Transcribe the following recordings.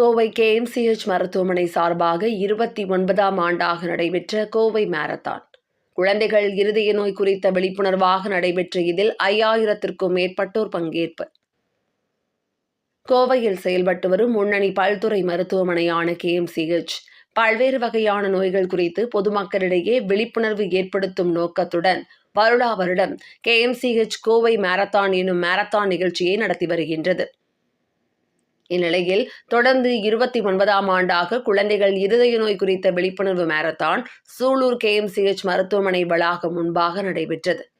Kovai KMCH மருத்துவமனை சார்பாக இருபத்தி ஒன்பதாம் ஆண்டாக நடைபெற்ற கோவை மாரத்தான். குழந்தைகள் இருதய நோய் குறித்த விழிப்புணர்வாக நடைபெற்ற இதில் ஐயாயிரத்திற்கும் மேற்பட்டோர் பங்கேற்பு. கோவையில் செயல்பட்டு வரும் முன்னணி பல்துறை மருத்துவமனையான கேஎம்சிஹெச் பல்வேறு வகையான நோய்கள் குறித்து பொதுமக்களிடையே விழிப்புணர்வு ஏற்படுத்தும் நோக்கத்துடன் வருடா வருடம் கேஎம்சிஹெச் கோவை மாரத்தான் எனும் மாரத்தான் நிகழ்ச்சியை நடத்தி வருகின்றது. இந்நிலையில் தொடர்ந்து இருபத்தி ஒன்பதாம் ஆண்டாக குழந்தைகள் இருதய நோய் குறித்த விழிப்புணர்வு மாரத்தான் சூலூர் கேஎம்சிஹெச் மருத்துவமனை வளாகம் முன்பாக நடைபெற்றது.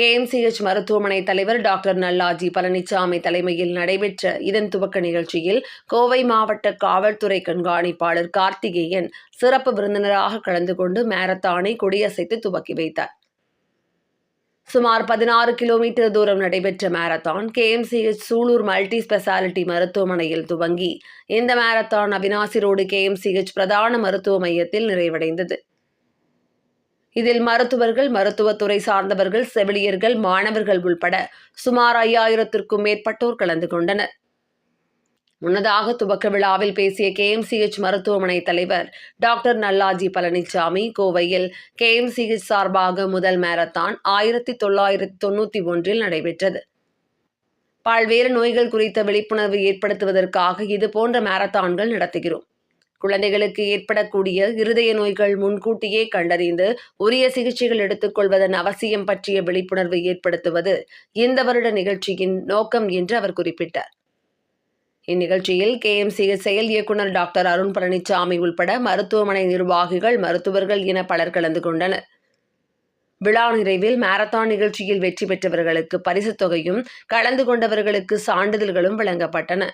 கேஎம்சிஹெச் மருத்துவமனை தலைவர் டாக்டர் நல்லாஜி பழனிசாமி தலைமையில் நடைபெற்ற இதன் துவக்க நிகழ்ச்சியில் கோவை மாவட்ட காவல்துறை கண்காணிப்பாளர் கார்த்திகேயன் சிறப்பு விருந்தினராக கலந்து கொண்டு மாரத்தானை கொடியசைத்து துவக்கி வைத்தார். சுமார் பதினாறு கிலோமீட்டர் தூரம் நடைபெற்ற marathon KMCH Sulur multi speciality மருத்துவமனையில் துவங்கி இந்த மாரத்தான் அவினாசி ரோடு கேஎம்சிஹெச் பிரதான மருத்துவ மையத்தில் நிறைவடைந்தது. இதில் மருத்துவர்கள் மருத்துவத்துறை சார்ந்தவர்கள் செவிலியர்கள் மாணவர்கள் உள்பட சுமார் ஐயாயிரத்திற்கும் மேற்பட்டோர் கலந்து கொண்டனர். முன்னதாக துவக்க விழாவில் பேசிய கேஎம்சிஹெச் மருத்துவமனை தலைவர் டாக்டர் நல்லாஜி பழனிசாமி கோவையில் கேஎம்சிஹெச் சார்பாக முதல் மாரத்தான் ஆயிரத்தி தொள்ளாயிரத்தி தொண்ணூற்றி ஒன்றில் நடைபெற்றது. பல்வேறு நோய்கள் குறித்த விழிப்புணர்வு ஏற்படுத்துவதற்காக இது போன்ற மாரத்தான்கள் நடத்துகிறோம். குழந்தைகளுக்கு ஏற்படக்கூடிய இருதய நோய்கள் முன்கூட்டியே கண்டறிந்து உரிய சிகிச்சைகள் எடுத்துக்கொள்வதன் அவசியம் பற்றிய விழிப்புணர்வை ஏற்படுத்துவது இந்த வருட நிகழ்ச்சியின் நோக்கம் என்று அவர் குறிப்பிட்டார். இந்நிகழ்ச்சியில் கேஎம்சிஎஸ் செயல் இயக்குனர் டாக்டர் அருண் பழனிசாமி உள்பட மருத்துவமனை நிர்வாகிகள் மருத்துவர்கள் என பலர் கலந்து கொண்டனர். விழா நிறைவில் மாரத்தான் நிகழ்ச்சியில் வெற்றி பெற்றவர்களுக்கு பரிசுத் தொகையும் கலந்து கொண்டவர்களுக்கு சான்றிதழ்களும் வழங்கப்பட்டன.